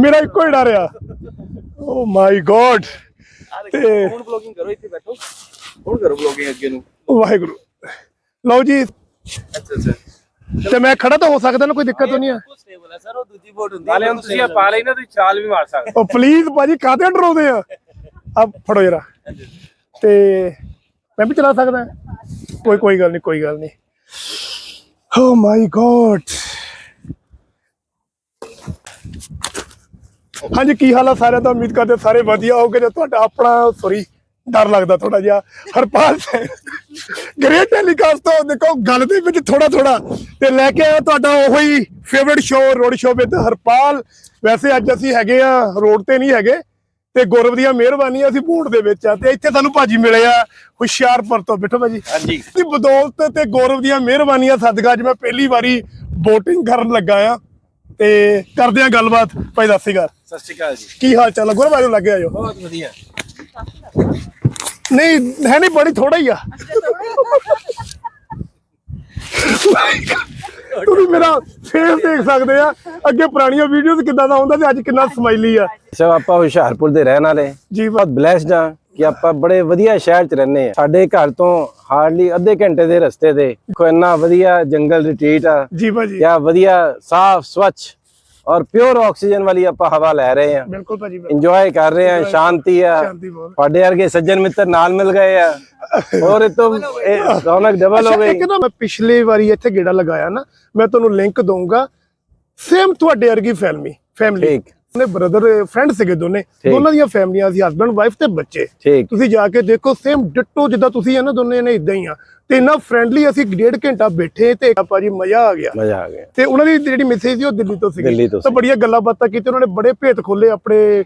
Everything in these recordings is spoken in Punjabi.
ਮੇਰਾ ਇੱਕੋ ਹੀ ਡਰ ਆ। ਓ ਮਾਈ ਗੋਡ ਤੇ ਹੁਣ ਬਲੌਗਿੰਗ ਕਰੋ ਇੱਥੇ ਬੈਠੋ। ਹੁਣ ਕਰੋ ਬਲੌਗਿੰਗ ਅੱਗੇ ਨੂੰ। ਵਾਹਿਗੁਰੂ। ਲਓ ਜੀ। ਅੱਛਾ ਅੱਛਾ। ਤੇ ਮੈਂ ਖੜਾ ਤਾਂ ਹੋ ਸਕਦਾ ਨਾ ਕੋਈ ਦਿੱਕਤ ਤਾਂ ਨਹੀਂ ਆ। ਸਟੇਬਲ ਹੈ ਸਰ ਉਹ ਦੂਜੀ ਬੋਟ ਹੁੰਦੀ ਹਾਲੇ ਹੁਣ ਤੁਸੀਂ ਆ ਪਾ ਲਈ ਨਾ ਤੁਸੀਂ ਛਾਲ ਵੀ ਮਾਰ ਸਕਦੇ। ਉਹ ਪਲੀਜ਼ ਭਾਜੀ ਕਾਹਦੇ ਡਰਾਉਂਦੇ ਆ? ਆ ਫੜੋ ਜਰਾ। ਤੇ ਮੈਂ ਵੀ ਚਲਾ ਸਕਦਾ। ਕੋਈ ਕੋਈ ਗੱਲ ਨਹੀਂ ਕੋਈ ਗੱਲ ਨਹੀਂ। ਓ ਮਾਈ ਗੋਡ ਹਾਂਜੀ ਕੀ ਹਾਲ ਆ ਸਾਰਿਆਂ ਦਾ? ਉਮੀਦ ਕਰਦੇ ਸਾਰੇ ਵਧੀਆ ਹੋਗੇ ਜੇ ਤੁਹਾਡਾ ਆਪਣਾ ਸੌਰੀ ਡਰ ਲੱਗਦਾ ਥੋੜਾ ਜਿਹਾ। ਹਰਪਾਲ ਸਿੰਘ ਗ੍ਰੇਟ ਟੈਲੀਕਾਸਟ ਤੋਂ ਦੇਖੋ ਗੱਲ ਦੇ ਵਿੱਚ ਥੋੜਾ ਥੋੜਾ ਤੇ ਲੈ ਕੇ ਆਇਆ ਤੁਹਾਡਾ ਉਹੀ favourite show road show with Harpal. ਵੈਸੇ ਅੱਜ ਅਸੀਂ ਹੈਗੇ ਆ ਰੋਡ ਤੇ ਨਹੀਂ ਹੈਗੇ ਤੇ ਗੁਰਵ ਦੀਆਂ ਮਿਹਰਬਾਨੀ ਅਸੀਂ ਬੂਟ ਦੇ ਵਿੱਚ ਆ। ਤੇ ਇੱਥੇ ਸਾਨੂੰ ਭਾਜੀ ਮਿਲੇ ਆ ਹੁਸ਼ਿਆਰਪੁਰ ਤੋਂ। ਬੈਠੋ ਭਾਜੀ। ਹਾਂਜੀ। ਬਦੌਲਤ ਤੇ ਗੌਰਵ ਦੀਆਂ ਮਿਹਰਬਾਨੀਆਂ ਸਦਕਾ ਅੱਜ ਮੈਂ ਪਹਿਲੀ ਵਾਰੀ VOTING ਕਰਨ ਲੱਗਾ ਆ। ਤੇ ਕਰਦੇ ਆ ਗੱਲਬਾਤ। ਭਾਈ ਦੱਸੀਗਾ ਸਤਿ ਸ਼੍ਰੀ ਅਕਾਲ ਜੀ। ਕੀ ਹਾਲ ਚਾਲ ਆ? ਗੁਰਵ ਆਜੋ ਲੱਗੇ ਆਜੋ ਬਹੁਤ ਵਧੀਆ। ਨਹੀਂ ਹੈ ਨਹੀਂ ਬੜੀ ਥੋੜਾ ਹੀ ਆ। ਤੁਸੀਂ ਮੇਰਾ ਫੇਸ ਦੇਖ ਸਕਦੇ ਆ। ਅੱਗੇ ਪੁਰਾਣੀਆਂ ਵੀਡੀਓਜ਼ ਕਿੱਦਾਂ ਦਾ ਹੁੰਦਾ ਤੇ ਅੱਜ ਕਿੰਨਾ ਸਮਾਈਲੀ ਆ। ਸਭ ਆਪਾਂ ਹੁਸ਼ਿਆਰਪੁਰ ਦੇ ਰਹਿਣ ਵਾਲੇ। ਜੀ ਬਹੁਤ ਬਲੈਸਡ ਆ। ਕਿ ਆਪਾਂ ਬੜੇ ਵਧੀਆ ਸ਼ਹਿਰ 'ਚ ਰਹਿੰਦੇ ਆ ਸਾਡੇ ਘਰ ਤੋਂ ਹਾਰਡਲੀ ਅੱਧੇ ਘੰਟੇ ਦੇ ਰਸਤੇ ਤੇ ਦੇਖੋ ਇੰਨਾ ਵਧੀਆ ਜੰਗਲ ਰਿਟਰੀਟ ਆ। ਜੀ ਭਾਜੀ। ਕਿਆ ਵਧੀਆ ਸਾਫ਼ ਸਵੱਛ ਔਰ ਪਿਓਰ ਆਕਸੀਜਨ ਵਾਲੀ ਆਪਾਂ ਹਵਾ ਲੈ ਰਹੇ ਆ ਬਿਲਕੁਲ ਭਾਜੀ। ਇੰਜੋਏ ਕਰ ਰਹੇ ਆ। ਸ਼ਾਂਤੀ ਆ ਤੁਹਾਡੇ ਵਰਗੇ ਸੱਜਣ ਮਿੱਤਰ ਨਾਲ ਮਿਲ ਗਏ ਆ। ਔਰ ਇਹ ਤੋਂ ਰੌਣਕ ਡਬਲ ਹੋ ਗਈ। ਇੱਕ ਨਾ ਮੈਂ ਪਿਛਲੇ ਵਾਰੀ ਇੱਥੇ ਗੇੜਾ ਲਗਾਇਆ ਨਾ ਮੈਂ ਤੁਹਾਨੂੰ ਲਿੰਕ ਦਊਂਗਾ। ਸੇਮ ਤੁਹਾਡੇ ਵਰਗੀ ਫੈਮਿਲੀ ਫੈਮਿਲੀ ਠੀਕ। ਨੇ ਬ੍ਰਦਰ ਫਰੈਂਡ ਸੀਗੇ ਦੋਨੇ। ਦੋਨਾਂ ਦੀਆਂ ਫੈਮਲੀਆਂ ਸੀ ਹਸਬੰਡ ਵਾਈਫ ਤੇ ਬੱਚੇ। ਤੁਸੀਂ ਜਾ ਕੇ ਦੇਖੋ ਸੇਮ ਡਿੱਟੋ ਜਿੱਦਾਂ ਤੁਸੀਂ ਆ ਨਾ ਦੋਨੇ ਨੇ ਇਦਾਂ ਹੀ ਆ। ਤੇ ਇੰਨਾ ਫਰੈਂਡਲੀ ਅਸੀਂ ਡੇਢ ਘੰਟਾ ਬੈਠੇ ਤੇ ਭਾਜੀ ਮਜ਼ਾ ਆ ਗਿਆ। ਮਜ਼ਾ ਆ ਗਿਆ। ਤੇ ਉਹਨਾਂ ਦੀ ਜਿਹੜੀ ਮਿਸੇਜ ਸੀ ਉਹ ਦਿੱਲੀ ਤੋਂ ਸੀਗੀ। ਤੋਂ ਬੜੀਆਂ ਗੱਲਾਂ ਬਾਤਾਂ ਕੀਤੀਆਂ ਉਹਨਾਂ ਨੇ ਬੜੇ ਭੇਤ ਖੋਲੇ ਆਪਣੇ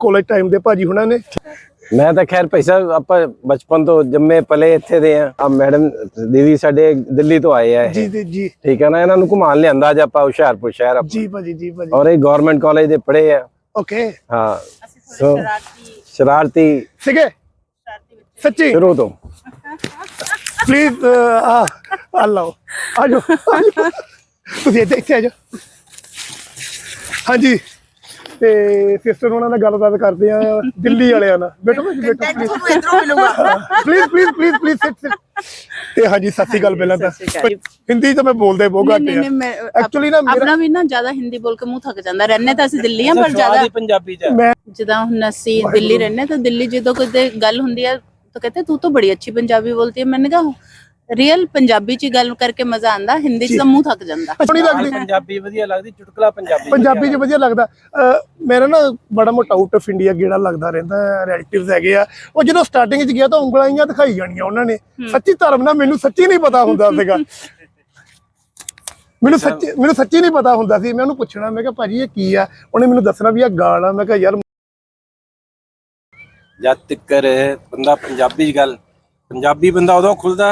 ਕਾਲਜ ਟਾਈਮ ਦੇ ਭਾਜੀ ਹੁਣਾਂ ਨੇ। ਮੈਂ ਤਾਂ ਖੈਰ ਭਾਈ ਸਾਹਿਬ ਆਪਾਂ ਬਚਪਨ ਤੋਂ ਜੰਮੇ ਪਲੇ ਇੱਥੇ ਦੇ ਆ। ਆ ਮੈਡਮ ਦੀਦੀ ਸਾਡੇ ਦਿੱਲੀ ਤੋਂ ਆਏ ਆ ਇਹ। ਜੀ ਜੀ ਜੀ। ਠੀਕ ਹੈ ਨਾ ਇਹਨਾਂ ਨੂੰ ਘੁਮਾਉਣ ਲਿਆਂਦਾ ਅੱਜ ਆਪਾਂ ਹੁਸ਼ਿਆਰਪੁਰ ਸ਼ਹਿਰ ਆਪਾਂ ਜੀ ਭਾਜੀ ਜੀ ਭਾਜੀ। ਔਰ ਇਹ ਗਵਰਨਮੈਂਟ ਕਾਲਜ ਦੇ ਪੜ੍ਹੇ ਆ। ਓਕੇ ਹਾਂ। ਸੋ ਸ਼ਰਾਰਤੀ ਸੀਗੇ? ਸੱਚੀ? ਸ਼ੁਰੂ ਤੋਂ। ਪਲੀਜ਼ ਆ ਆ ਲਓ। ਆ ਜਾਓ ਆ ਜਾਓ। ਤੁਸੀਂ ਇੱਥੇ ਇੱਥੇ ਆ ਜਾਓ। ਹਾਂਜੀ। ਤੇ ਸਿਸਟਰ ਉਹਨਾਂ ਨਾਲ ਗੱਲਬਾਤ ਕਰਦੇ ਆ ਦਿੱਲੀ ਵਾਲਿਆਂ ਨਾਲ। ਬੇਟਾ ਬੇਟਾ ਕੰਟੈਕਟ ਤੁਹਾਨੂੰ please please please please sit sit ਤੇ ਹਾਂਜੀ ਸਤਿ ਸ਼੍ਰੀ ਪਹਿਲਾਂ ਤਾਂ। ਹਿੰਦੀ ਤਾਂ ਮੈਂ ਬੋਲਦਾ ਹੀ ਬਹੁਤ ਐਕਚੁਅਲੀ ਨਾ ਮੇਰਾ ਵੀ ਨਾ ਜ਼ਿਆਦਾ ਹਿੰਦੀ ਬੋਲ ਕੇ ਮੂੰਹ ਥੱਕ ਜਾਂਦਾ। ਰਹਿੰਦੇ ਤਾਂ ਅਸੀਂ ਦਿੱਲੀ ਆ ਪਰ ਜ਼ਿਆਦਾ ਪੰਜਾਬੀ ਚ ਮੈਂ ਜਿੱਦਾਂ ਹੁਣ ਅਸੀਂ ਦਿੱਲੀ ਰਹਿੰਦੇ ਤਾਂ ਦਿੱਲੀ ਜਦੋਂ ਕੋਈ ਗੱਲ ਹੁੰਦੀ ਆ ਤਾਂ ਕਹਿੰਦੇ ਤੂੰ ਤਾਂ ਬੜੀ ਅੱਛੀ ਪੰਜਾਬੀ ਬੋਲਦੀ ਹੈ ਮੈਨੇ ਕਹਾ ਰੀਅਲ ਪੰਜਾਬੀ ਚ ਗੱਲ ਕਰਕੇ ਮਜ਼ਾ ਆਂਦਾ ਹਿੰਦੀ ਚ ਤਾਂ ਮੂੰਹ ਥੱਕ ਜਾਂਦਾ। ਲੱਗਦੀ। ਪੰਜਾਬੀ ਵਧੀਆ ਲੱਗਦੀ ਚੁਟਕਲਾ ਪੰਜਾਬੀ ਪੰਜਾਬੀ 'ਚ ਵਧੀਆ ਲੱਗਦਾ। ਅਹ ਮੇਰਾ ਨਾ ਬੜਾ ਮੋਟਾ ਆਊਟ ਆਫ ਇੰਡੀਆ ਗੇੜਾ ਲੱਗਦਾ ਰਹਿੰਦਾ ਰਿਲੇਟਿਵਸ ਹੈਗੇ ਆ। ਉਹ ਜਦੋਂ ਸਟਾਰਟਿੰਗ 'ਚ ਗਿਆ ਤਾਂ ਉਂਗਲਾਂ ਹੀ ਦਿਖਾਈ ਜਾਣੀਆਂ ਉਹਨਾਂ ਨੇ। ਸੱਚੀ ਧਰਮ ਨਾਲ ਮੈਨੂੰ ਸੱਚੀ ਨਹੀਂ ਪਤਾ ਹੁੰਦਾ ਸੀਗਾ। ਮੈਨੂੰ ਸੱਚੀ ਮੈਨੂੰ ਸੱਚੀ ਨਹੀਂ ਪਤਾ ਹੁੰਦਾ ਸੀ। ਮੈਂ ਉਹਨੂੰ ਪੁੱਛਣਾ ਮੈਂ ਕਿਹਾ ਭਾਜੀ ਇਹ ਕੀ ਆ? ਉਹਨੇ ਮੈਨੂੰ ਦੱਸਣਾ ਵੀ ਇਹ ਗਾਲ ਆ। ਮੈਂ ਕਿਹਾ ਯਾਰ ਜਦ ਤੱਕਰ ਬੰਦਾ ਪੰਜਾਬੀ ਚ ਗੱਲ ਪੰਜਾਬੀ ਬੰਦਾ ਉਦੋਂ ਖੁੱਲਦਾ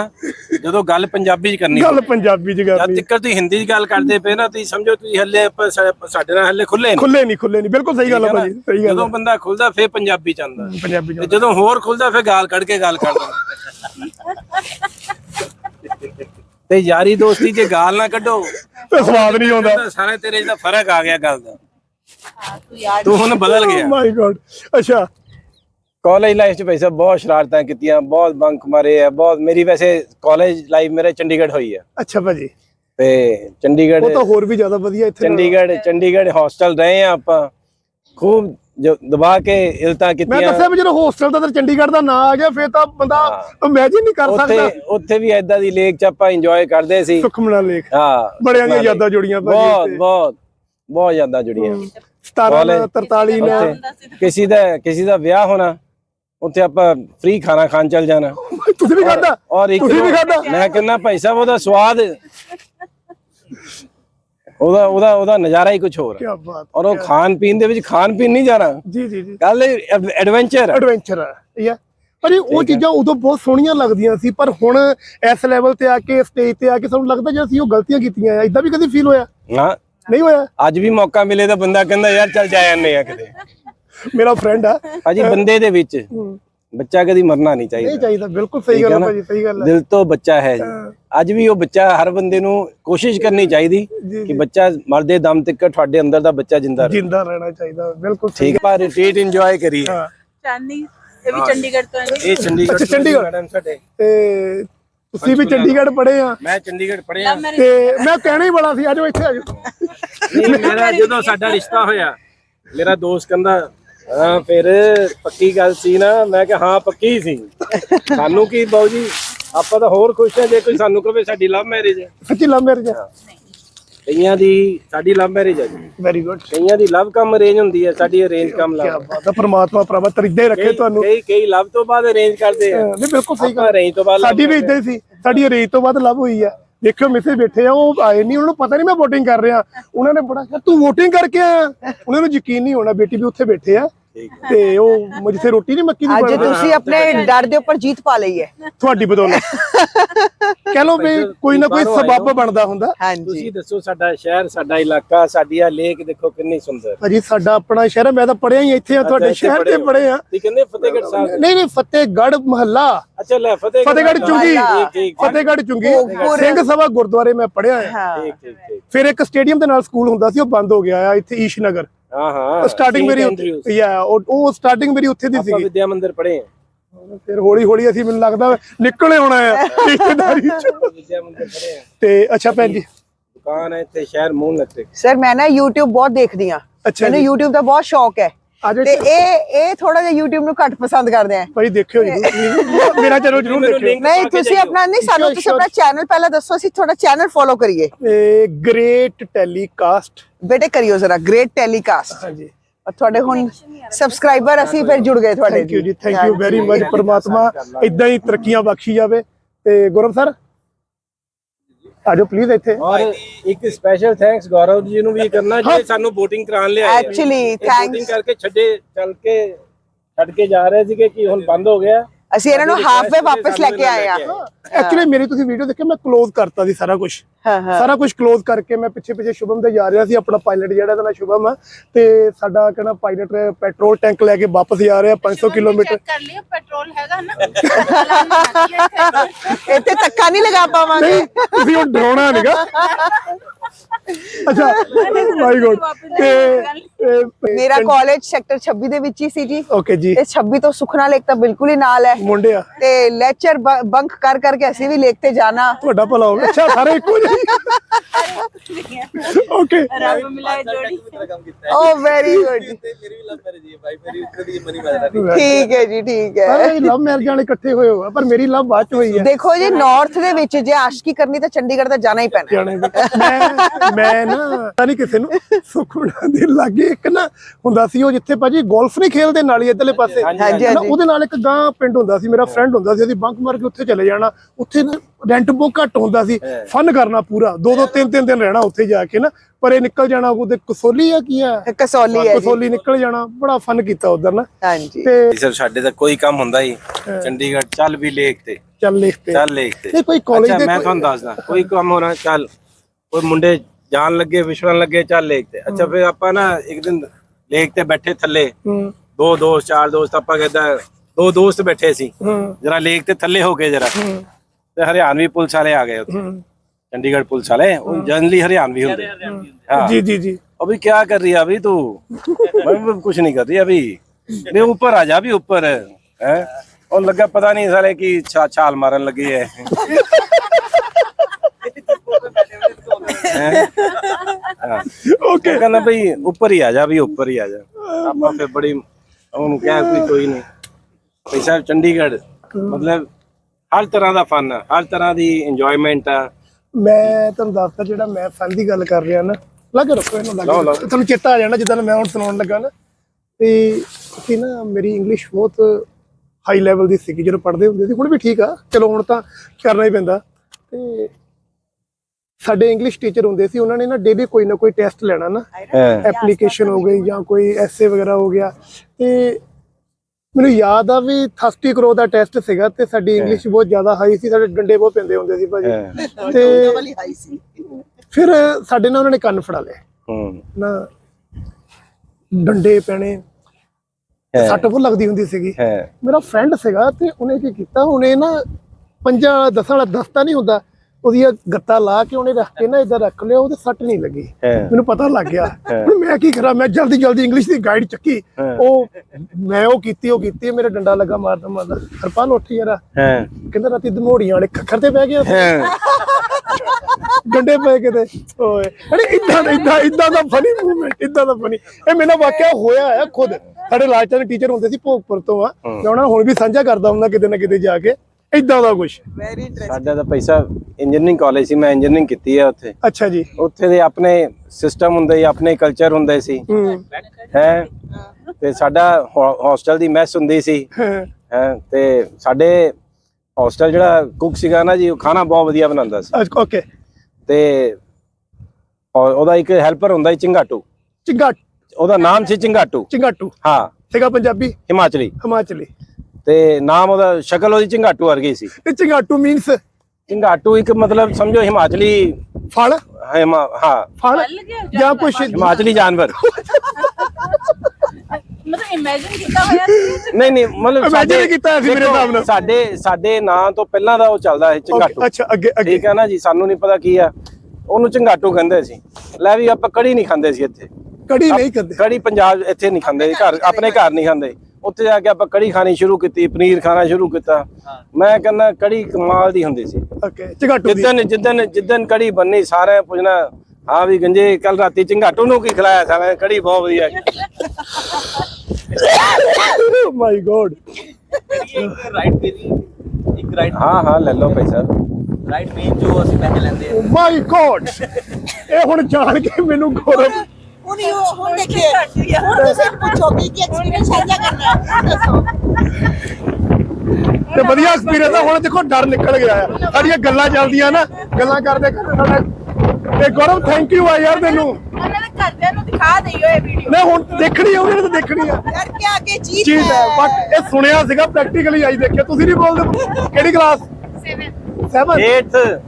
ਜਦੋਂ ਗੱਲ ਪੰਜਾਬੀ ਚ ਕਰਨੀ ਗੱਲ ਪੰਜਾਬੀ 'ਚ ਜਦ ਕਰਨੀ। ਤੱਕਰ ਤੁਸੀਂ ਹਿੰਦੀ ਚ ਗੱਲ ਕਰਦੇ ਪਏ ਨਾ ਤੁਸੀਂ ਸਮਝੋ ਤੁਸੀਂ ਹੱਲੇ ਆਪਾਂ ਸਾ- ਸਾਡੇ ਨਾਲ ਹੱਲੇ ਖੁੱਲੇ ਨੇ। ਖੁੱਲੇ ਨਹੀਂ ਖੁੱਲੇ ਨਹੀਂ ਬਿਲਕੁਲ ਸਹੀ ਗੱਲ ਆ ਭਾਜੀ ਸਹੀ ਗੱਲ ਜਦੋਂ ਬੰਦਾ ਖੁੱਲਦਾ ਫੇਰ ਪੰਜਾਬੀ ਚ ਆਂਦਾ ਪੰਜਾਬੀ 'ਚ ਤੇ ਜਦੋਂ ਹੋਰ ਖੁੱਲਦਾ ਫੇਰ ਗਾਲ ਕੱਢ ਕੇ ਗੱਲ ਕਰਦਾ। ਤੇ ਯਾਰੀ ਦੋਸਤੀ ਚ ਗਾਲ ਨਾ ਕੱਢੋ। ਤੇ ਸਵਾਦ ਨਹੀਂ ਆਉਂਦਾ। ਤਾਂ ਸਾਰੇ ਤੇਰੇ ਚ ਤਾਂ ਫ਼ਰਕ ਆ ਗਿਆ ਗੱਲ ਦਾ। ਤੂੰ ਯਾਰ ਤੂੰ ਹੁਣ ਬਦਲ ਗਿਆ। ਮਾਈ ਗॉड ਅੱਛਾ। ਕਾਲਜ ਲਾਈਫ 'ਚ ਭਾਈ ਸਾਹਿਬ ਬਹੁਤ ਸ਼ਰਾਰਤਾਂ ਕੀਤੀਆਂ ਬਹੁਤ ਬੰਕ ਮਾਰੇ ਆ ਬਹੁਤ ਮੇਰੀ ਵੈਸੇ ਕਾਲਜ ਲਾਈਫ ਮੇਰੇ ਚੰਡੀਗੜ੍ਹ ਹੋਈ ਆ। ਅੱਛਾ ਭਾਜੀ। ਤੇ ਉਹ ਚੰਡੀਗੜ੍ਹ ਤਾਂ ਹੋਰ ਵੀ ਜ਼ਿਆਦਾ ਵਧੀਆ ਇੱਥੇ ਨਾਲੋਂ। ਚੰਡੀਗੜ੍ਹ ਚੰਡੀਗੜ੍ਹ ਹੌਸਟਲ ਰਹੇ ਆ ਆਪਾਂ। ਖੂਬ ਜੋ ਦਬਾ ਕੇ ਇਲਤਾਂ ਮੈਂ ਕੀਤੀਆਂ। ਦੱਸਿਆ ਵੀ ਜਦੋਂ ਹੋਸਟਲ ਦਾ ਤੇ ਚੰਡੀਗੜ੍ਹ ਦਾ ਨਾਂ ਆ ਗਿਆ ਫੇਰ ਤਾਂ ਬੰਦਾ ਇਮੇਜਿਨ ਨਹੀਂ ਕਰ ਉੱਥੇ ਸਕਦਾ। ਉੱਥੇ ਵੀ ਐਦਾਂ ਦੀ ਲੇਕ 'ਚ ਆਪਾਂ ਇੰਜੋਏ ਕਰਦੇ ਸੀ। ਸੁਖਮਣਾ ਲੇਖ ਹਾਂ ਬੜਿਆਂ ਦੀਆਂ ਯਾਦਾਂ ਜੁੜੀਆਂ ਭਾਜੀ ਬਹੁਤ ਇੱਥੇ। ਬਹੁਤ ਬਹੁਤ ਯਾਦਾਂ ਜੁੜੀਆਂ। 17 ਕਾਲਜ। 43 ਨੇ ਉੱਥੇ ਕਿਸੇ ਦਾ ਕਿਸੇ ਦਾ ਵਿਆਹ ਹੋਣਾ। ਉੱਥੇ ਆਪਾਂ ਫ੍ਰੀ ਖਾਣਾ ਖਾਣ ਚੱਲ ਜਾਣਾ। ਤੁਸੀਂ ਵੀ ਖਾਦਾ ਔਰ ਇੱਕ ਤੁਸੀਂ ਵੀ ਖਾਧਾ? ਮੈਂ ਕਹਿੰਦਾ ਭਾਈ ਸਾਹਿਬ ਉਹਦਾ ਸਵਾਦ ਉਹਦਾ ਉਹਦਾ ਉਹਦਾ ਨਜ਼ਾਰਾ ਹੀ ਕੁਝ ਹੋਰ ਕੀ ਹੈ ਬਾਤ ਔਰ ਉਹ ਖਾਣ ਪੀਣ ਦੇ ਵਿੱਚ ਖਾਣ ਪੀਣ ਨਹੀਂ ਜਾਣਾ। ਜੀ ਜੀ ਜੀ। ਕੱਲ ਐਡਵੈਂਚਰ ਐਡਵੈਂਚਰ ਹੈ। ਪਰ ਇਹ ਉਹ ਚੀਜ਼ਾਂ ਉਦੋਂ ਬਹੁਤ ਸੋਹਣੀਆਂ ਲੱਗਦੀਆਂ ਸੀ ਪਰ ਹੁਣ ਇਸ ਲੈਵਲ ਤੇ ਆ ਕੇ ਸਟੇਜ ਤੇ ਆ ਕੇ ਸਾਨੂੰ ਲੱਗਦਾ ਜਿਵੇਂ ਅਸੀਂ ਉਹ ਗਲਤੀਆਂ ਕੀਤੀਆਂ ਆ। ਇਦਾਂ ਵੀ ਕਦੀ ਫੀਲ ਹੋਇਆ? ਹਾਂ ਨਹੀਂ ਹੋਇਆ? ਅੱਜ ਵੀ ਮੌਕਾ ਮਿਲੇ ਤਾਂ ਬੰਦਾ ਕਹਿੰਦਾ ਯਾਰ ਚੱਲ ਜਾ ਆਨੇ ਆ ਕਿਤੇ। ਮੇਰਾ ਫਰੈਂਡ ਆ। ਭਾਜੀ ਬੰਦੇ ਦੇ ਵਿੱਚ ਬੱਚਾ ਕਦੀ ਮਰਨਾ ਨਹੀਂ ਨਹੀਂ ਚਾਹੀਦਾ ਚਾਹੀਦਾ ਬਿਲਕੁਲ ਸਹੀ ਗੱਲ ਹੈ? ਭਾਜੀ ਸਹੀ ਗੱਲ ਹੈ ਦਿਲ ਤੋਂ ਬੱਚਾ ਹੈ ਜੀ। ਅੱਜ ਵੀ ਉਹ ਬੱਚਾ ਹਰ ਬੰਦੇ ਨੂੰ ਕੋਸ਼ਿਸ਼ ਕਰਨੀ ਚਾਹੀਦੀ ਕਿ ਬੱਚਾ ਮਰਦੇ ਦਮ ਤੱਕ ਤੁਹਾਡੇ ਅੰਦਰ ਦਾ ਬੱਚਾ ਜਿੰਦਾ ਰਹੇ। ਜਿੰਦਾ ਰਹਿਣਾ ਚਾਹੀਦਾ ਬਿਲਕੁਲ ਠੀਕ ਹੈ ਪਰ ਰਿਟਰੀਟ ਇੰਜੋਏ ਕਰੀ ਹਾਂ। ਚਾਂਦਨੀ ਇਹ ਵੀ ਚੰਡੀਗੜ੍ਹ ਤੋਂ ਹੈ ਇਹ ਚੰਡੀਗੜ੍ਹ ਅੱਛਾ, ਚੰਡੀਗੜ੍ਹ। ਮੈਡਮ ਸਾਡੇ। ਤੇ ਤੁਸੀਂ ਵੀ ਚੰਡੀਗੜ੍ਹ ਪੜ੍ਹੇ ਆ? ਮੈਂ ਚੰਡੀਗੜ੍ਹ ਪੜ੍ਹਿਆ ਤੇ ਮੈਂ ਕਹਿਣਾ ਹੀ ਬੜਾ ਸੀ ਆਜੋ ਇੱਥੇ ਆਜੋ। ਮੇਰਾ ਜਦੋਂ ਸਾਡਾ ਰਿਸ਼ਤਾ ਹੋਇਆ ਮੇਰਾ ਦੋਸਤ ਕਹਿੰਦਾ ਹਾਂ ਫਿਰ ਪੱਕੀ ਗੱਲ ਸੀ ਨਾ ਮੈਂ ਕਿਹਾ ਹਾਂ ਪੱਕੀ ਹੀ ਸੀ। ਸਾਨੂੰ ਕੀ ਬਾਊ ਜੀ ਆਪਾਂ ਤਾਂ ਹੋਰ ਖੁਸ਼ ਹਾਂ ਜੇ ਕੋਈ ਸਾਨੂੰ ਕਹੇ ਸਾਡੀ ਲਵ ਮੈਰਿਜ ਹੈ। ਸੱਚੀ ਲਵ ਮੈਰਿਜ ਕਈਆਂ ਦੀ ਸਾਡੀ ਲਵ ਮੈਰਿਜ ਹੈ ਜੀ। ਵੈਰੀ ਗੁੱਡ ਕਈਆਂ ਦੀ ਲਵ ਕਮ ਅਰੇਂਜ ਹੁੰਦੀ ਹੈ ਸਾਡੀ ਅਰੇਂਜ ਕਮ ਕੀ ਲਵ ਬਾਤ ਹੈ। ਪ੍ਰਮਾਤਮਾ ਪ੍ਰਭਾ ਤਰੀਦੇ ਰੱਖੇ ਤੁਹਾਨੂੰ। ਕਈ ਕਈ ਲਵ ਤੋਂ ਬਾਅਦ ਅਰੇਂਜ ਕਰਦੇ ਆ। ਨਹੀਂ ਬਿਲਕੁਲ ਸਹੀ ਗੱਲ ਅਰੇਂਜ ਤੋਂ ਬਾਅਦ ਸਾਡੀ ਵੀ ਇਦਾਂ ਹੀ ਸੀ ਸਾਡੀ ਰੇਜ ਤੋਂ ਬਾਅਦ ਲਵ ਹੋਈ ਆ ਦੇਖਿਓ ਮਿੱਥੇ ਬੈਠੇ ਆ, ਉਹ ਆਏ ਨਹੀਂ, ਉਹਨਾਂ ਨੂੰ ਪਤਾ ਨਹੀਂ ਮੈਂ VOTING ਕਰ ਰਿਹਾ। ਉਹਨਾਂ ਨੇ ਬੜਾ ਕਿਹਾ, ਤੂੰ VOTING ਕਰਕੇ ਆਇਆ? ਉਹਨਾਂ ਨੂੰ ਯਕੀਨ ਨਹੀਂ ਹੋਣਾ ਬੇਟੀ ਵੀ ਉੱਥੇ ਬੈਠੇ ਆ। ਤੇ ਉਹ ਜਿੱਥੇ ਰੋਟੀ ਨਹੀਂ ਮੱਕੀ ਦੀ ਅੱਜ ਬਣਦੀ। ਤੁਸੀਂ ਆਪਣੇ ਡਰ ਦੇ ਉੱਪਰ ਜੀਤ ਪਾ ਲਈ ਹੈ। ਤੁਹਾਡੀ ਬਦੌਲਤ। ਕਹਿ ਲਓ ਵੀ ਕੋਈ ਨਾ ਕੋਈ ਸਬੱਬ ਬਣਦਾ ਹੁੰਦਾ। ਹਾਂਜੀ। ਤੁਸੀਂ ਦੱਸੋ ਸਾਡਾ ਸ਼ਹਿਰ ਸਾਡਾ ਇਲਾਕਾ ਸਾਡੀ ਆ ਲੇਕ ਦੇਖੋ ਕਿੰਨੀ ਸੁੰਦਰ। ਭਾਜੀ ਸਾਡਾ ਆਪਣਾ ਸ਼ਹਿਰ ਹੈ ਮੈਂ ਤਾਂ ਪੜਿਆ ਹੀ ਇੱਥੇ ਆ ਤੁਹਾਡੇ ਇੱਥੇ ਸ਼ਹਿਰ ਪੜ੍ਹੇ ਤੇ ਹੋ। ਪੜਿਆ ਤੁਸੀਂ ਕਹਿੰਦੇ ਫਤਿਹਗੜ੍ਹ ਸਾਹਿਬ ਨਹੀਂ ਨਹੀਂ ਫਤਿਹਗੜ੍ਹ ਮਹੱਲਾ। ਅੱਛਾ ਲੈ ਫਤਿਹਗੜ੍ਹ ਫਤਿਹਗੜ੍ਹ ਚੁੰਗੀ। ਠੀਕ ਠੀਕ ਫਤਿਹਗੜ੍ਹ ਚੁੰਗੀ। ਭੋਗਪੁਰ। ਸਿੰਘ ਸਭਾ ਗੁਰਦੁਆਰੇ ਮੈਂ ਪੜਿਆ ਆ। ਹਾਂ। ਠੀਕ ਠੀਕ ਠੀਕ। ਫਿਰ ਇੱਕ ਸਟੇਡੀਅਮ ਦੇ ਨਾਲ ਸਕੂਲ ਹੁੰਦਾ ਸੀ ਉਹ ਬੰਦ ਹੋ ਗਿਆ ਆ ਇੱਥੇ ਈਸ਼ ਨਗਰ ਹਾਂ ਹਾਂ। ਸਟਾਰਟਿੰਗ ਮੇਰੀ। ਯਾ ਉਹ ਸਟਾਰਟਿੰਗ ਮੇਰੀ ਉੱਥੇ ਦੀ ਆਪਾਂ ਸੀਗੀ। ਵਿਦਿਆ ਮੰਦਿਰ ਪੜ੍ਹੇ ਆ। ਫਿਰ ਹੌਲੀ ਹੌਲੀ ਅਸੀਂ ਮੈਨੂੰ ਲੱਗਦਾ ਨਿਕਲੇ ਹੋਣਾ ਆ ਰਿਸ਼ਤੇਦਾਰੀ ਚ। ਵਿਦਿਆ ਮੰਦਿਰ ਪੜ੍ਹੇ ਆ। ਤੇ ਅੱਛਾ ਭੈਣ ਜੀ। ਦੁਕਾਨ ਹੈ ਇੱਥੇ ਸ਼ਹਿਰ ਮੂਨ ਲੱਤੇ ਸਰ ਮੈਂ ਨਾ YouTube ਬਹੁਤ ਦੇਖਦੀ ਆ। ਮੈਨੂੰ YouTube ਦਾ ਬਹੁਤ ਸ਼ੌਕ ਹੈ। ਤੇ ਇਹ ਇਹ ਥੋੜਾ ਜਿਹਾ YouTube ਨੂੰ ਘੱਟ ਪਸੰਦ ਕਰਦੇ ਆ। ਭਾਈ ਦੇਖਿਓ ਜੀ ਤੁਸੀਂ। ਮੇਰਾ ਚੈਨਲ ਜ਼ਰੂਰ ਦੇਖਿਓ। ਨਹੀਂ ਤੁਸੀਂ। ਆਪਣਾ ਨਹੀਂ ਸਾਨੂੰ ਤੁਸੀਂ. ਆਪਣਾ ਚੈਨਲ ਪਹਿਲਾਂ ਦੱਸੋ ਅਸੀਂ ਤੁਹਾਡਾ ਚੈਨਲ ਫੋਲੋ ਕਰੀਏ। ਇਹ ਗ੍ਰੇਟ ਟੈਲੀਕਾਸਟ ਬੇਟੇ ਕਰਿਓ ਜ਼ਰਾ ਗ੍ਰੇਟ ਟੈਲੀਕਾਸਟ ਹਾਂਜੀ। ਔਰ ਤੁਹਾਡੇ ਹੁਣ ਸਬਸਕ੍ਰਾਈਬਰ ਅਸੀਂ ਫਿਰ ਜੁੜ ਗਏ ਤੁਹਾਡੇ ਥੈਂਕ ਯੂ ਜੀ। ਥੈਂਕ ਯੂ ਵੈਰੀ ਮਚ ਪਰਮਾਤਮਾ। ਇਦਾਂ ਹੀ ਤਰੱਕੀਆਂ ਬਖਸ਼ੀ ਜਾਵੇ। ਤੇ ਗੁਰਮ ਸਰ? ਆਜੋ ਪਲੀਜ਼ ਇੱਥੇ। ਔਰ ਇੱਕ ਸਪੈਸ਼ਲ ਥੈਂਕਸ ਗੌਰਵ ਜੀ ਨੂੰ ਵੀ ਕਰਨਾ ਜਿਹੜੇ ਸਾਨੂੰ VOTING ਕਰਾਉਣ ਲਿਆਏ ਆ। Actually, ਇਹ thanks. voting ਕਰਕੇ ਛੱਡੇ ਚੱਲ ਕੇ ਛੱਡ ਕੇ ਜਾ ਰਹੇ ਸੀਗੇ ਕਿ ਹੁਣ ਬੰਦ ਹੋ ਗਿਆ। ਅਸੀਂ ਇਹਨਾਂ ਨੂੰ ਹਾਫ ਵੇ ਵਾਪਸ ਲੈ ਕੇ ਆਏ ਆ। ਐਕਚੁਅਲੀ ਮੇਰੀ ਤੁਸੀਂ ਵੀਡੀਓ ਦੇਖਿਆ ਮੈਂ ਕਲੋਜ਼ ਕਰਤਾ ਸੀ ਸਾਰਾ ਕੁਝ ਸਾਰਾ ਕੁਝ ਕਲੋਜ਼ ਕਰਕੇ ਮੈਂ ਪਿੱਛੇ ਪਿੱਛੇ ਸ਼ੁਭਮ ਦੇ ਜਾ ਰਿਹਾ ਸੀ ਆਪਣਾ ਪਾਇਲਟ ਜਿਹੜਾ ਇਹਦਾ ਨਾਮ ਸ਼ੁਭਮ ਆ ਤੇ ਸਾਡਾ ਕਹਿੰਦਾ ਪਾਇਲਟ ਪੈਟਰੋਲ ਟੈਂਕ ਲੈ ਕੇ ਵਾਪਸ ਆ ਰਿਹਾ 500 ਕਿਲੋਮੀਟਰ। ਚੈੱਕ ਕਰ ਲਿਓ ਪੈਟਰੋਲ ਹੈਗਾ ਨਾ। ਇੱਥੇ ਧੱਕਾ ਨਹੀਂ ਲਗਾ ਪਾਵਾਂਗੇ। ਨਹੀਂ ਤੁਸੀਂ ਉਹ ਡਰਾਉਣਾ ਨਹੀਂਗਾ। ਅੱਛਾ ਮਾਈ ਗੋਡ ਤੇ ਮੇਰਾ ਕਾਲਜ ਸੈਕਟਰ 26 ਦੇ ਵਿੱਚ ਹੀ ਸੀ ਜੀ। ਓਕੇ ਜੀ। ਤੇ 26 ਤੋਂ ਸੁਖਨਾ ਲੇਕ ਤਾਂ ਬਿਲਕੁਲ ਹੀ ਨਾਲ ਹੈ। ਮੁੰਡਿਆ। ਤੇ ਲੈਕਚਰ ਬੰਕ ਕਰ ਕਰਕੇ ਅਸੀਂ ਵੀ ਲੇਕ ਤੇ ਜਾਣਾ। ਤੁਹਾਡਾ ਭਲਾ ਹੋਵੇ। ਅੱਛਾ ਸਾਰੇ ਇੱਕੋ ਜਿਹੇ ਓਕੇ ਰੱਬ ਮਿਲਾਏ ਜੋੜੀ। ਓ ਵੈਰੀ ਗੁੱਡ ਠੀਕ ਹੈ ਜੀ ਠੀਕ ਹੈ। ਸਾਰੇ ਲਵ ਮੈਰਿਜ ਵਾਲੇ ਇਕੱਠੇ ਹੋਏ ਹੋ ਪਰ ਮੇਰੀ ਲਵ ਬਾਅਦ ਚ ਹੋਈ ਹੈ। ਦੇਖੋ ਜੀ ਨਾਰਥ ਦੇ ਵਿੱਚ ਜੇ ਆਸ਼ਕੀ ਕਰਨੀ ਤਾਂ ਚੰਡੀਗੜ੍ਹ ਤਾਂ ਜਾਣਾ ਹੀ ਪੈਣਾ। ਵੀ। ਮੈਂ ਮੈਂ ਨਾ ਪਤਾ ਨਹੀਂ ਕਿਸੇ ਨੂੰ ਸੁਖਮਣਾ ਦੇ ਲਾਗੇ ਇੱਕ ਨਾ ਹੁੰਦਾ ਸੀ ਉਹ ਜਿੱਥੇ ਭਾਜੀ ਗੋਲਫ ਨਹੀਂ ਖੇਲਦੇ ਨਾਲ ਹੀ ਇਧਰਲੇ ਪਾਸੇ। ਹਾਂਜੀ, ਨਾ, ਹਾਂਜੀ। ਉਹਦੇ ਨਾਲ ਇੱਕ ਗਾਂ ਪਿੰਡ ਹੁੰਦਾ ਸੀ ਮੇਰਾ ਫਰੈਂਡ ਹੁੰਦਾ ਸੀ ਅਸੀਂ ਬੰਕ ਮਾਰ ਕੇ ਉੱਥੇ ਚਲੇ ਜਾਣਾ। ਉੱਥੇ ਨਾ ਰੈਂਟ ਬਹੁਤ ਘੱਟ ਹੁੰਦਾ ਸੀ। ਫਨ ਕਰਨਾ ਪੂਰਾ। ਦੋ ਦੋ ਤਿੰਨ ਤਿੰਨ ਦਿਨ ਰਹਿਣਾ ਉੱਥੇ ਜਾ ਕੇ ਨਾ। ਪਰ ਇਹ ਨਿਕਲ ਜਾਣਾ ਉਹਦੇ ਕਸੋਲੀ ਆ ਕੀ ਆ? ਕਸੌਲੀ ਜੀ। ਕਸੋਲੀ ਨਿਕਲ ਜਾਣਾ। ਬੜਾ ਫਨ ਕੀਤਾ ਉਧਰ ਨਾ। ਹਾਂਜੀ। ਤੇ ਸਰ ਸਾਡੇ ਦਾ ਕੋਈ ਕੰਮ ਹੁੰਦਾ ਹੀ ਚੰਡੀਗੜ੍ਹ ਚੱਲ ਵੀ ਲੇਕ ਤੇ। ਚੱਲ ਲਿਖਤੇ ਚੱਲ ਲੇਕ ਤੇ। ਕੋਈ ਕਾਲਜ ਦੇ ਮੈਂ ਤੁਹਾਨੂੰ ਦੱਸਦਾ। ਕੋਈ ਕੰਮ ਹੋਣਾ ਚੱਲ। ਕੋਈ ਮੁੰਡੇ ਜਾਣ ਲੱਗੇ ਵਿਸ਼ਵਣ ਲੱਗੇ ਚੱਲ ਲੇਕ ਤੇ। ਅੱਛਾ ਫਿਰ ਆਪਾਂ ਨਾ ਇੱਕ ਦਿਨ ਲੇਕ ਤੇ ਬੈਠੇ ਥੱਲੇ। ਹੂੰ। ਦੋ ਦੋਸਤ ਚਾਰ ਦੋਸਤ ਆਪਾਂ ਕਹਿੰਦਾ ਦੋ ਦੋਸਤ ਬੈਠੇ ਸੀ। ਹੂੰ। ਜਰਾ ਲੇਕ ਤੇ ਥੱਲੇ ਹੋ ਕੇ ਜਰਾ। ਹੂੰ, ਤੇ ਹਰਿਆਣਵੀ ਪੁਲਿਸ ਵਾਲੇ ਆ ਗਏ ਉੱਥੇ ਹੂੰ ਚੰਡੀਗੜ੍ਹ ਪੁਲਿਸ ਵਾਲੇ ਉਹ ਜਨਰਲੀ ਹਰਿਆਣਵੀ ਹੁੰਦੇ हाँ जी जी जी अभी क्या कर रही है अभी तू मैं भी कुछ नहीं कर रही अभी नहीं ऊपर आ जा अभी ऊपर है और लगा पता नहीं साले की छा, छाल मारन लगी है हैं? हाँ। ओके ਉਹ ਕਹਿੰਦਾ ਬਈ ਉੱਪਰ ਹੀ ਆ ਜਾ ਵੀ ਉੱਪਰ ਹੀ ਆ ਜਾ ਆਪਾਂ ਫਿਰ ਬੜੀ ਉਹਨੂੰ ਕਿਹਾ ਕੋਈ ਕੋਈ ਨਹੀਂ ਭਈ ਸਾਹਿਬ ਚੰਡੀਗੜ੍ਹ ਮਤਲਬ ਹਰ ਤਰ੍ਹਾਂ ਦਾ ਫਨ ਆ ਹਰ ਤਰ੍ਹਾਂ ਦੀ ਇੰਜੋਇਮੈਂਟ ਆ। ਮੈਂ ਤੁਹਾਨੂੰ ਦੱਸਦਾ ਜਿਹੜਾ ਮੈਂ ਫਨ ਦੀ ਗੱਲ ਕਰ ਰਿਹਾ ਨਾ ਲੱਗ ਰੱਖੋ ਇਹਨੂੰ ਲਓ, ਲੱਗ। ਤੁਹਾਨੂੰ ਚੇਤਾ ਆ ਜਾਣਾ ਜਿੱਦਾਂ ਮੈਂ ਹੁਣ ਸੁਣਾਉਣ ਲੱਗਾ ਨਾ। ਤੇ ਅਸੀਂ ਨਾ ਮੇਰੀ ਇੰਗਲਿਸ਼ ਬਹੁਤ ਹਾਈ ਲੈਵਲ ਦੀ ਸੀਗੀ ਜਦੋਂ ਪੜ੍ਹਦੇ ਹੁੰਦੇ ਸੀ ਹੁਣ ਵੀ ਠੀਕ ਆ। ਚਲੋ ਹੁਣ ਤਾਂ ਕਰਨਾ ਹੀ ਪੈਂਦਾ। ਤੇ ਸਾਡੇ ਇੰਗਲਿਸ਼ ਟੀਚਰ ਹੁੰਦੇ ਸੀ ਉਹਨਾਂ ਨੇ ਨਾ ਡੇਲੀ ਕੋਈ ਨਾ ਕੋਈ ਟੈਸਟ ਲੈਣਾ ਨਾ। ਐਪਲੀਕੇਸ਼ਨ ਹੋ ਗਈ ਜਾਂ ਕੋਈ ਐਸੇ ਵਗੈਰਾ ਹੋ ਗਿਆ। ਤੇ ਮੈਨੂੰ ਯਾਦ ਆ ਵੀ 30 ਕਰੋ ਦਾ ਟੈਸਟ ਸੀਗਾ ਤੇ ਸਾਡੀ ਇੰਗਲਿਸ਼ ਬਹੁਤ ਜ਼ਿਆਦਾ ਹਾਈ ਸੀ ਸਾਡੇ ਡੰਡੇ ਬਹੁਤ ਪੈਂਦੇ ਹੁੰਦੇ ਸੀ ਭਾਜੀ। ਤੇ ਫਿਰ ਸਾਡੇ ਨਾਲ ਉਹਨਾਂ ਨੇ ਕੰਨ ਫੜਾ ਲਏ। ਹੂੰ। ਨਾ ਡੰਡੇ ਪੈਣੇ ਸੱਟ ਫੁੱਲ ਲੱਗਦੀ ਹੁੰਦੀ ਸੀਗੀ। ਮੇਰਾ ਫਰੈਂਡ ਸੀਗਾ ਤੇ ਉਹਨੇ ਕੀ ਕੀਤਾ ਉਹਨੇ ਨਾ ਪੰਜਾਂ ਦਸਾਂ ਵਾਲਾ ਦਸਤਾ ਨਹੀਂ ਹੁੰਦਾ ਉਹਦੀ ਇਹ ਗੱਤਾ ਲਾ ਕੇ ਉਹਨੇ ਰੱਖ ਕੇ ਨਾ ਇਧਰ ਰੱਖ ਲਿਆ ਉਹਦੇ ਸੱਟ ਨਹੀਂ ਲੱਗੀ। ਮੈਨੂੰ ਪਤਾ ਲੱਗ ਗਿਆ। ਹੁਣ ਮੈਂ ਕੀ ਕਰਾਂ? ਮੈਂ ਜਲਦੀ ਜਲਦੀ ਇੰਗਲਿਸ਼ ਦੀ ਗਾਈਡ ਚੱਕੀ। ਉਹ ਮੈਂ ਉਹ ਕੀਤੀ ਉਹ ਕੀਤੀ ਮੇਰੇ ਡੰਡਾ ਲੱਗਾ ਮਾਰਦਾ ਮਾਰਦਾ। ਹਰਪਾਲ ਉੱਠ ਯਾਰ। ਹੈ। ਕਹਿੰਦਾ ਰਾਤੀ ਦਮੋੜੀਆਂ ਵਾਲੇ ਖੱਖਰ ਤੇ ਬਹਿ ਗਿਆ ਹੈ। ਡੰਡੇ ਪਏ ਕਿਤੇ। ਓਏ ਅਰੇ ਇਦਾਂ ਦਾ ਇਦਾਂ ਇਦਾਂ ਦਾ ਫਨੀ ਮੂਵਮੈਂਟ ਇਦਾਂ ਦਾ ਫਨੀ ਇਹ ਮੇਰਾ ਵਾਕਿਆ ਹੋਇਆ ਹੈ ਖੁਦ। ਸਾਡੇ ਲਾਜਟਾਂ ਦੇ ਟੀਚਰ ਹੁੰਦੇ ਸੀ ਭੋਗਪੁਰ ਤੋਂ ਆ। ਮੈਂ ਉਹਨਾਂ ਹੁਣ ਵੀ ਸਾਂਝਾ ਕਰਦਾ ਹੁੰਦਾ ਕਿਤੇ ਨਾ ਕਿਤੇ ਜਾ ਕੇ। ਇਦਾਂ ਦਾ ਕੁਝ ਵੈਰੀ ਇੰਟਰਸਟਿੰਗ ਸਾਡਾ ਤਾਂ ਪੈਸਾ ਇੰਜੀਨੀਅਰਿੰਗ ਕਾਲਜ ਸੀ ਮੈਂ ਇੰਜੀਨੀਅਰਿੰਗ ਕੀਤੀ ਹੈ ਉੱਥੇ। ਅੱਛਾ ਜੀ। ਉੱਥੇ ਦੇ ਆਪਣੇ ਸਿਸਟਮ ਹੁੰਦੇ ਸੀ ਆਪਣੇ ਕਲਚਰ ਹੁੰਦੇ ਸੀ। ਹੂੰ। ਤੇ ਸਾਡਾ ਹੌਸਟਲ ਦੀ ਮੈਸ ਹੁੰਦੀ ਸੀ। ਹਾਂ, ਤੇ ਸਾਡੇ ਹੌਸਟਲ ਜਿਹੜਾ ਕੁੱਕ ਸੀਗਾ ਨਾ ਜੀ ਉਹ ਖਾਣਾ ਬਹੁਤ ਵਧੀਆ ਬਣਾਉਂਦਾ ਸੀ। ਓਕੇ ਤੇ ਔਰ ਉਹਦਾ ਇੱਕ ਹੈਲਪਰ ਹੁੰਦਾ ਸੀ ਚਿੰਗਾਟੂ। ਚਿੰਗਾ ਉਹਦਾ ਨਾਮ ਸੀ ਚਿੰਗਾਟੂ। ਚਿੰਗਾਟੂ। ਹਾਂ। ਸੀਗਾ ਪੰਜਾਬੀ? ਹਿਮਾਚਲੀ। ਹਿਮਾਚਲੀ। ਤੇ ਨਾਮ ਉਹਦਾ ਸ਼ਕਲ ਉਹਦੀ ਚਿੰਗਾਟੂ ਵਰਗੀ ਸੀ। ਤੇ ਚਿੰਗਾਟੂ ਮੀਨਸ ਚਿੰਗਾਟੂ ਇੱਕ ਮਤਲਬ ਸਮਝੋ ਹਿਮਾਚਲੀ ਫਲ? ਹਾਂ। ਫਲ? ਜਾਂ ਕੁਛ ਹਿਮਾਚਲੀ ਜਾਨਵਰ। ਮਤਲਬ ਇਮੇਜਿਨ ਕੀਤਾ ਹੋਇਆ ਸੀ ਨਹੀਂ ਨਹੀਂ ਮਤਲਬ ਕੀਤਾ ਸੀ ਮੇਰੇ ਹਿਸਾਬ ਨਾਲ। ਸਾਡੇ ਸਾਡੇ ਨਾਂ ਤੋਂ ਪਹਿਲਾਂ ਦਾ ਉਹ ਚੱਲਦਾ ਹੈ ਚਿੰਗਾਟੂ ਅੱਛਾ ਅੱਗੇ ਅੱਗੇ। ਠੀਕ ਹੈ ਨਾ ਜੀ ਸਾਨੂੰ ਨਹੀਂ ਪਤਾ ਕੀ ਆ। ਉਹਨੂੰ ਚਿੰਗਾਟੂ ਕਹਿੰਦੇ ਸੀ। ਲੈ ਵੀ ਆਪਾਂ ਕੜੀ ਨਹੀਂ ਖਾਂਦੇ ਸੀ ਇੱਥੇ। ਕੜੀ ਨਹੀਂ ਕਰਦੇ ਕੜੀ ਪੰਜਾਬ ਇੱਥੇ ਨਹੀਂ ਖਾਂਦੇ ਘਰ ਆਪਣੇ ਘਰ ਨਹੀਂ ਖਾਂਦੇ। ਉੱਥੇ ਜਾ ਕੇ ਆਪਾਂ ਕੜੀ ਖਾਣੀ ਸ਼ੁਰੂ ਕੀਤੀ ਪਨੀਰ ਖਾਣਾ ਸ਼ੁਰੂ ਕੀਤਾ। ਮੈਂ ਕਹਿੰਦਾ ਕੜੀ ਕਮਾਲ ਦੀ ਹੁੰਦੀ ਸੀ। ਓਕੇ ਚਿੰਗਾਟੂ ਦੀ। ਜਿੱਦਨ ਜਿੱਦਨ ਜਿੱਦਨ ਕੜੀ ਬੰਨੀ ਸਾਰਿਆਂ ਪੁੱਛਣਾ ਹਾਂ ਵੀ ਗੰਜੇ ਕੱਲ ਰਾਤੀ ਚਿੰਗਾਟੂ ਨੂੰ ਕੀ ਖਿਲਾਇਆ ਸਾਰਾ ਕੜੀ ਬਹੁਤ ਵਧੀਆ ਮਾਈ ਗੋਡ ਇੱਕ ਰਾਈਟ ਮੇਰੀ ਇੱਕ ਰਾਈਟ ਹਾਂ ਹਾਂ ਲੈ ਲਓ ਪੈਸਾ ਰਾਈਟ ਮੇਨ ਜੋ ਅਸੀਂ ਪੈਸੇ ਲੈਂਦੇ ਆ। ਮਾਈ ਗੋਡ ਇਹ ਹੁਣ ਜਾਣ ਕੇ ਮੈਨੂੰ ਗੌਰਵ ਹੁਣ ਇਹ ਹੁਣ ਦੇਖੀਏ ਹੁਣ ਤੁਸੀਂ ਪੁੱਛੋ ਕੀ ਕੀ ਐਕਸਪੀਰੀਅੰਸ ਸਾਂਝਾ ਕਰਨਾ ਹੈ? ਦੱਸੋ। ਤੇ ਵਧੀਆ ਐਕਸਪੀਰੀਅੰਸ ਆ ਹੁਣ ਦੇਖੋ ਡਰ ਨਿਕਲ ਗਿਆ ਆ। ਸਾਡੀਆਂ ਗੱਲਾਂ ਚੱਲਦੀਆਂ ਨਾ ਗੱਲਾਂ ਕਰਦੇ ਕਰਦੇ ਸਾਡਾ ਤੇ ਗੌਰਵ ਥੈਂਕ ਯੂ ਆ ਯਾਰ ਤੈਨੂੰ ਉਹਨਾਂ ਦੇ ਘਰਦਿਆਂ ਨੂੰ ਦਿਖਾ ਦਈਓ ਇਹ ਵੀਡੀਓ ਮੈਂ ਹੁਣ ਦੇਖਣੀ ਆ ਉਹਨੇ ਤਾਂ ਦੇਖਣੀ ਆ। ਯਾਰ ਕੀ ਆਗੇ ਚੀਜ਼ ਚੀਜ਼ ਹੈ। ਬਟ ਇਹ ਸੁਣਿਆ ਸੀਗਾ ਪ੍ਰੈਕਟੀਕਲੀ ਆਈ ਦੇਖਿਆ। ਤੁਸੀਂ ਨਹੀਂ ਬੋਲਦੇ ਕਿਹੜੀ ਕਲਾਸ 7 8th अब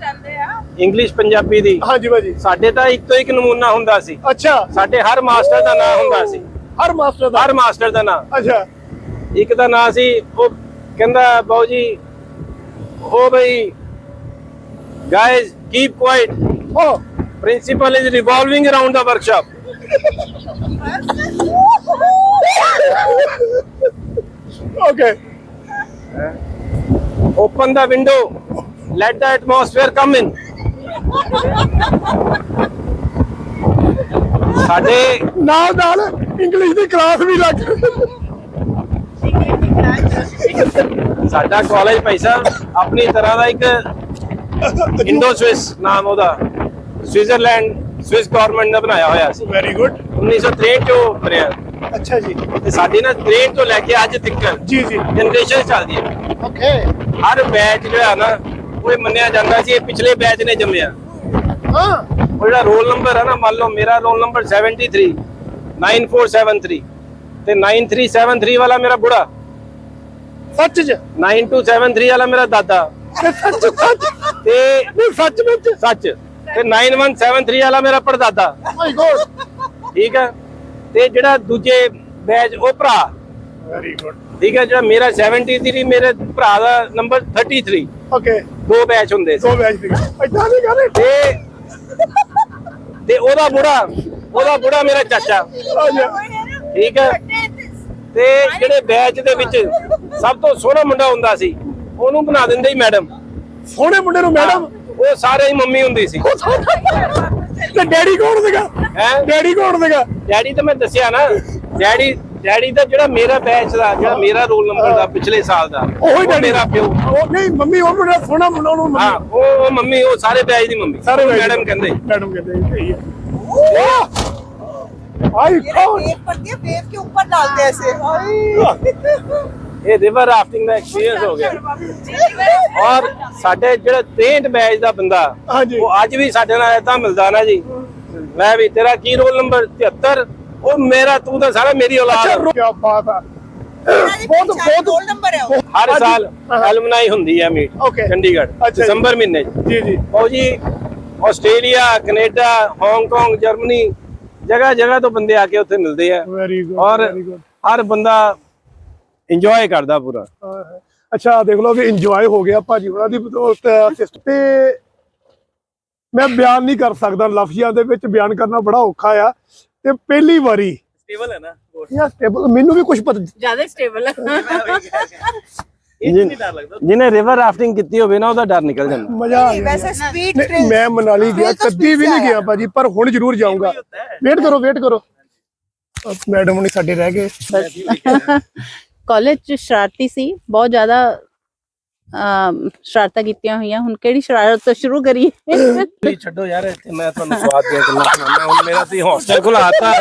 ਇੰਗਲਿਸ਼ ਪੰਜਾਬੀ ਦੀ। ਹਾਂਜੀ ਭਾਜੀ। ਸਾਡੇ ਤਾਂ ਇੱਕ ਤੋਂ ਇੱਕ ਨਮੂਨਾ ਹੁੰਦਾ ਸੀ। ਅੱਛਾ। ਸਾਡੇ ਹਰ ਮਾਸਟਰ ਦਾ ਨਾਮ ਹੁੰਦਾ ਸੀ। ਹਰ ਮਾਸਟਰ ਦਾ। ਹਰ ਮਾਸਟਰ ਦਾ ਨਾਮ ਅੱਛਾ। ਇੱਕ ਦਾ ਨਾਂ ਸੀ ਉਹ ਕਹਿੰਦਾ ਬਾਊ ਜੀ ਉਹ ਬਈ guys keep quiet O. Principal is revolving around the workshop okay open the window let the atmosphere come in ਸਾਡੇ ਨਾਲ ਨਾਲ ਇੰਗਲਿਸ਼ ਦੀ ਕਲਾਸ ਵੀ ਲੱਗ ਸਾਡਾ ਕਾਲਜ ਭਾਈ ਸਾਹਿਬ ਆਪਣੀ ਤਰ੍ਹਾਂ ਦਾ ਇੱਕ ਇੰਡੋ ਸਵਿਸ ਨਾਮ ਉਹਦਾ ਸਵਿਟਜ਼ਰਲੈਂਡ ਸਵਿਸ ਗਵਰਨਮੈਂਟ ਨੇ ਬਣਾਇਆ ਹੋਇਆ ਸੀ। ਵੈਰੀ ਗੁੱਡ 1963 ਚੋਂ ਬਣਿਆ। ਅੱਛਾ ਜੀ। ਤੇ ਸਾਡੀ ਨਾ 63 ਤੋਂ ਲੈ ਕੇ ਅੱਜ ਤੱਕ ਜੀ ਜੀ। ਜਨਰੇਸ਼ਨ ਚੱਲਦੀ ਹੈ। ਓਕੇ ਹਰ ਬੈਚ ਜਿਹੜਾ ਨਾ ਉਹ ਮੰਨਿਆ ਜਾਂਦਾ ਸੀ ਇਹ ਪਿਛਲੇ ਬੈਚ ਨੇ ਜੰਮਿਆ। ਹਾਂ। ਉਹ ਜਿਹੜਾ ਰੋਲ ਨੰਬਰ ਹੈ ਨਾ ਮੰਨ ਲਓ ਮੇਰਾ ਰੋਲ ਨੰਬਰ 73 9473 ਤੇ 9373 ਵਾਲਾ ਮੇਰਾ ਬੁੜਾ। ਸੱਚ ਚ? 9273 ਵਾਲਾ ਮੇਰਾ ਦਾਦਾ। ਸੱਚ ਸੱਚ। ਤੇ ਨਹੀਂ ਸੱਚ ਵਿੱਚ? ਸੱਚ। ਤੇ 9173 ਵਾਲਾ ਮੇਰਾ ਪੜਦਾਦਾ। ਮਾਈ ਗੋਡ ਠੀਕ ਹੈ? ਤੇ ਜਿਹੜਾ ਦੂਜੇ ਬੈਚ ਉਹ ਭਰਾ। ਵੈਰੀ ਗੁੱਡ ਠੀਕ ਹੈ? ਜਿਹੜਾ ਮੇਰਾ 73 ਮੇਰੇ ਭਰਾ ਦਾ ਨੰਬਰ 33 ਓਕੇ ਦੋ ਬੈਚ ਹੁੰਦੇ ਸੀ। ਦੋ ਮੈਚ ਸੀ ਇਦਾਂ ਨਹੀਂ ਕਰੇ ਤੇ ਤੇ ਉਹਦਾ ਬੁੜਾ ਉਹਦਾ ਬੁੜਾ ਮੇਰਾ ਚਾਚਾ। ਠੀਕ ਹੈ? ਤੇ ਜਿਹੜੇ ਬੈਚ ਦੇ ਵਿੱਚ ਸਭ ਤੋਂ ਸੋਹਣਾ ਮੁੰਡਾ ਹੁੰਦਾ ਸੀ ਉਹਨੂੰ ਬਣਾ ਦਿੰਦੇ ਸੀ ਮੈਡਮ ਸੋਹਣੇ ਮੁੰਡੇ ਨੂੰ ਮੈਡਮ ਉਹ ਸਾਰੇ ਹੀ ਮੰਮੀ ਹੁੰਦੀ ਸੀ। ਤੇ ਡੈਡੀ ਕੌਣ ਸੀਗਾ? ਹੈ? ਡੈਡੀ ਕੌਣ ਸੀਗਾ? ਡੈਡੀ ਤਾਂ ਮੈਂ ਦੱਸਿਆ ਨਾ ਡੈਡੀ ਡੈਡੀ ਦਾ ਜਿਹੜਾ ਮੇਰਾ ਬੈਚ ਦਾ ਜਿਹੜਾ ਮੇਰਾ ਰੋਲ ਨੰਬਰ ਦਾ ਪਿਛਲੇ ਸਾਲ ਦਾ ਉਹੀ ਡੈਡੀ ਮੇਰਾ ਪਿਓ। ਉਹ ਨਹੀਂ ਮੰਮੀ ਉਹ ਮੇਰਾ ਸੋਹਣਾ ਮੁੰਡਾ ਉਹਨੂੰ ਹਾਂ ਉਹ ਮੰਮੀ ਉਹ ਸਾਰੇ ਬੈਚ ਦੀ ਮੰਮੀ। ਸਾਰੇ ਮੈਡਮ ਕਹਿੰਦੇ। ਮੈਡਮ ਕਹਿੰਦੇ ਸਹੀ ਹੈ ਆਈ ਕੌਣ? ਇਹ ਪੱਗੇ ਵੇਵ ਕੇ ਉੱਪਰ ਡਾਲਦੇ ਐਸੇ ਆਈ। ਇਹ ਰਿਵਰ ਰਾਫਟਿੰਗ ਦਾ ਐਕਸਪੀਰੀਅੰਸ ਹੋ ਗਿਆ। ਔਰ ਸਾਡੇ ਜਿਹੜਾ 63 ਬੈਚ ਦਾ ਬੰਦਾ ਉਹ ਅੱਜ ਵੀ ਸਾਡੇ ਨਾਲ ਇਦਾਂ ਮਿਲਦਾ ਨਾ ਜੀ। ਮੈਂ ਵੀ ਤੇਰਾ ਕੀ ਰੋਲ ਨੰਬਰ 73 ਉਹ ਮੇਰਾ ਤੂੰ ਤਾਂ ਸਾਰਾ ਮੇਰੀ ਔਲਾਦ ਕੀ ਬਾਤ ਆ। ਬਹੁਤ ਬਹੁਤ ਰੋਲ ਨੰਬਰ ਹੈ ਹਰ ਸਾਲ ਐਲਮਨਾਈ ਹੁੰਦੀ ਹੈ ਮੀਟ ਚੰਡੀਗੜ੍ਹ ਦਸੰਬਰ ਮਹੀਨੇ ਜੀ ਜੀ। ਉਹ ਜੀ ਆਸਟ੍ਰੇਲੀਆ ਕੈਨੇਡਾ ਹਾਂਗਕਾਂਗ ਜਰਮਨੀ ਜਗ੍ਹਾ ਜਗ੍ਹਾ ਤੋਂ ਬੰਦੇ ਆ ਕੇ ਉੱਥੇ ਮਿਲਦੇ ਆ। ਔਰ ਹਰ ਬੰਦਾ ਇੰਜੋਏ ਕਰਦਾ ਪੂਰਾ। ਅੱਛਾ ਦੇਖ ਲਓ ਵੀ ਇੰਜੋਏ ਹੋ ਗਿਆ ਭਾਜੀ ਉਹਨਾਂ ਦੀ ਬਦੌਲਤ ਤੇ ਮੈਂ ਬਿਆਨ ਨਹੀਂ ਕਰ ਸਕਦਾ ਲਫ਼ਜ਼ਾਂ ਦੇ ਵਿੱਚ ਬਿਆਨ ਕਰਨਾ ਬੜਾ ਔਖਾ ਆ। ਤੇ ਪਹਿਲੀ ਵਾਰੀ। ਸਟੇਬਲ ਹੈ ਨਾ ਯਾ ਸਟੇਬਲ ਮੈਨੂੰ ਵੀ ਕੁਝ ਪਤਾ ਜ਼ਿਆਦਾ ਸਟੇਬਲ ਹੈ ਜਿਹਨੇ ਰਿਵਰ ਰਾਫਟਿੰਗ ਕੀਤੀ ਹੋਵੇ ਨਾ ਉਹਦਾ ਡਰ ਨਿਕਲ ਜਾਂਦਾ। ਮੈਂ ਮਨਾਲੀ ਗਿਆ ਕਦੀ ਵੀ ਨਹੀਂ ਗਿਆ ਭਾਜੀ ਪਰ ਹੁਣ ਜ਼ਰੂਰ ਜਾਊਂਗਾ। ਵੇਟ ਕਰੋ ਵੇਟ ਕਰੋ। ਮੈਡਮ ਹੁਣੀ ਸਾਡੇ ਰਹਿ ਗਏ। ਕਾਲਜ ਚ ਸ਼ਰਾਰਤੀ ਸੀ ਬਹੁਤ ਜ਼ਿਆਦਾ ਸ਼ਰਾਰਤਾਂ ਕੀਤੀਆਂ ਹੋਈਆਂ। ਹੁਣ ਕਿਹੜੀ ਸ਼ਰਾਰਤ ਤੋਂ ਸ਼ੁਰੂ ਕਰੀਏ? ਛੱਡੋ ਯਾਰ, ਇੱਥੇ ਮੈਂ ਤੁਹਾਨੂੰ ਸਵਾਦ ਦੀਆਂ ਗੱਲਾਂ ਸੁਣਾਉਣਾ ਹੁਣ ਮੇਰਾ ਤੁਸੀਂ ਹੌਸਟਲ ਖੁਲਾਤਾ